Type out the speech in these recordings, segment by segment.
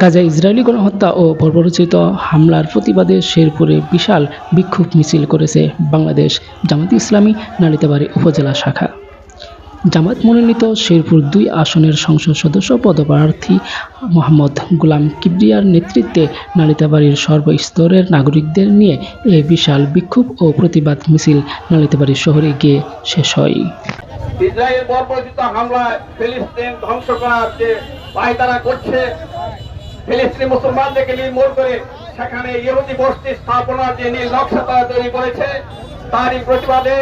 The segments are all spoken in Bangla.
গাজায় ইসরায়েলি গণহত্যা ও বর্বরোচিত হামলার প্রতিবাদে শেরপুরে বিশাল বিক্ষোভ মিছিল করেছে বাংলাদেশ জামাত ইসলামী নালিতাবাড়ি উপজেলা শাখা। জামাত মনোনীত শেরপুর দুই আসনের সংসদ সদস্য পদপ্রার্থী মোহাম্মদ গোলাম কিবরিয়ার নেতৃত্বে নালিতাবাড়ির সর্বস্তরের নাগরিকদের নিয়ে এ বিশাল বিক্ষোভ ও প্রতিবাদ মিছিল নালিতাবাড়ি শহরে গিয়ে শেষ হয়। ইসরায়েল বর্বরচিত হামলায় ফিলিস্তিন ধ্বংস করার যে পায়তারা করছে ফিলিস্তিনি মুসলমানদেরকে নির্মূল করে সেখানে ইহুদি বস্তি স্থাপনার যে নীল নকশা তারা তৈরি করেছে, তারই প্রতিবাদে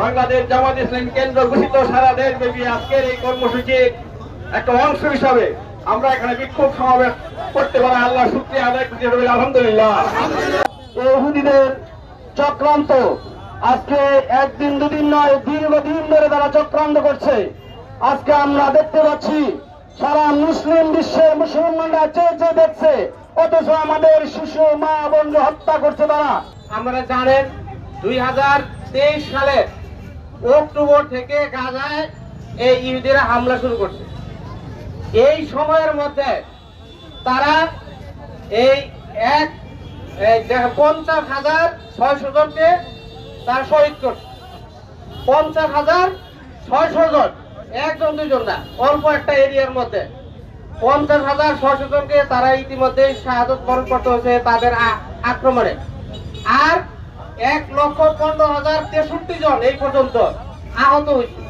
বাংলাদেশ জামাত ইসলাম কেন্দ্র ঘোষিত সারা দেশ দেশব্যাপী আজকের এই কর্মসূচির একটা অংশ হিসাবে আমরা এখানে বিক্ষোভ সমাবেশ করতে পারি। আল্লাহ শুক্রিয়া আদায় করতে হবে আলহামদুলিল্লাহ। ইহুদিদের চক্রান্ত আজকে একদিন দুদিন নয় দীর্ঘদিন ধরে তারা চক্রান্ত করছে। আজকে আমরা দেখতে পাচ্ছি সারা মুসলিম বিশ্বের মুসলমানরা চেয়ে চেয়ে দেখছে, অথচ আমাদের শিশু মা বোন হত্যা করছে তারা। আপনারা জানেন, দুই হাজার তেইশ সালে অক্টোবর থেকে গাজায় এই ইহুদিরা হামলা শুরু করছে। এই সময়ের মধ্যে তারা এই এক পঞ্চাশ হাজার ছয়শো জনকে তারা শহীদ করছে। পঞ্চাশ হাজার ছয়শো জন। একজন দুজন না, অল্প একটা এরিয়ার মধ্যে। পঞ্চাশ হাজার জনকে তারা ইতিমধ্যে শাহাদত বরণ করতে হয়েছে তাদের আক্রমণে। আর এক লক্ষ পনেরো হাজার তেষট্টি জন এই পর্যন্ত আহত হয়েছে।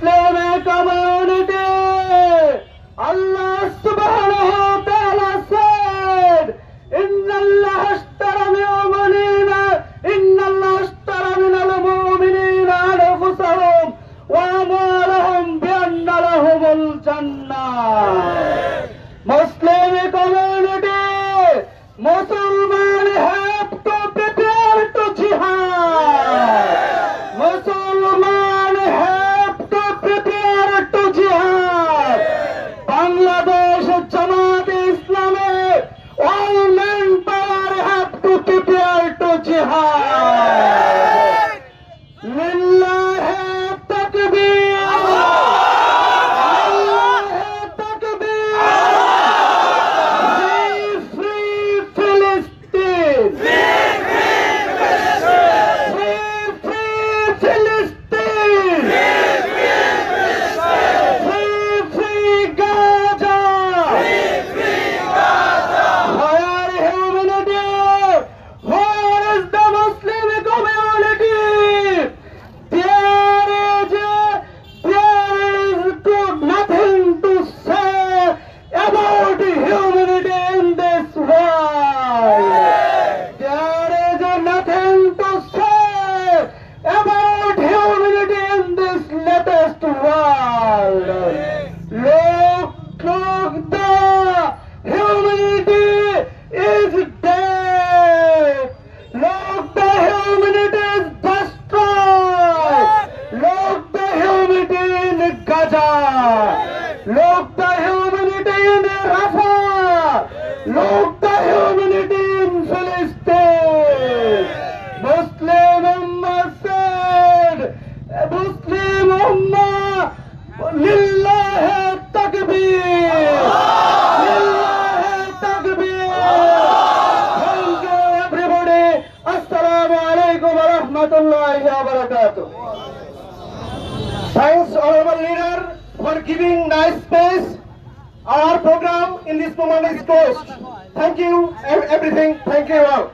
Muslim Ekam rahmatullahi wa barakatuh. Thanks, honorable leader, for giving nice space. Our program in this moment is closed. Thank you, everything. Thank you all.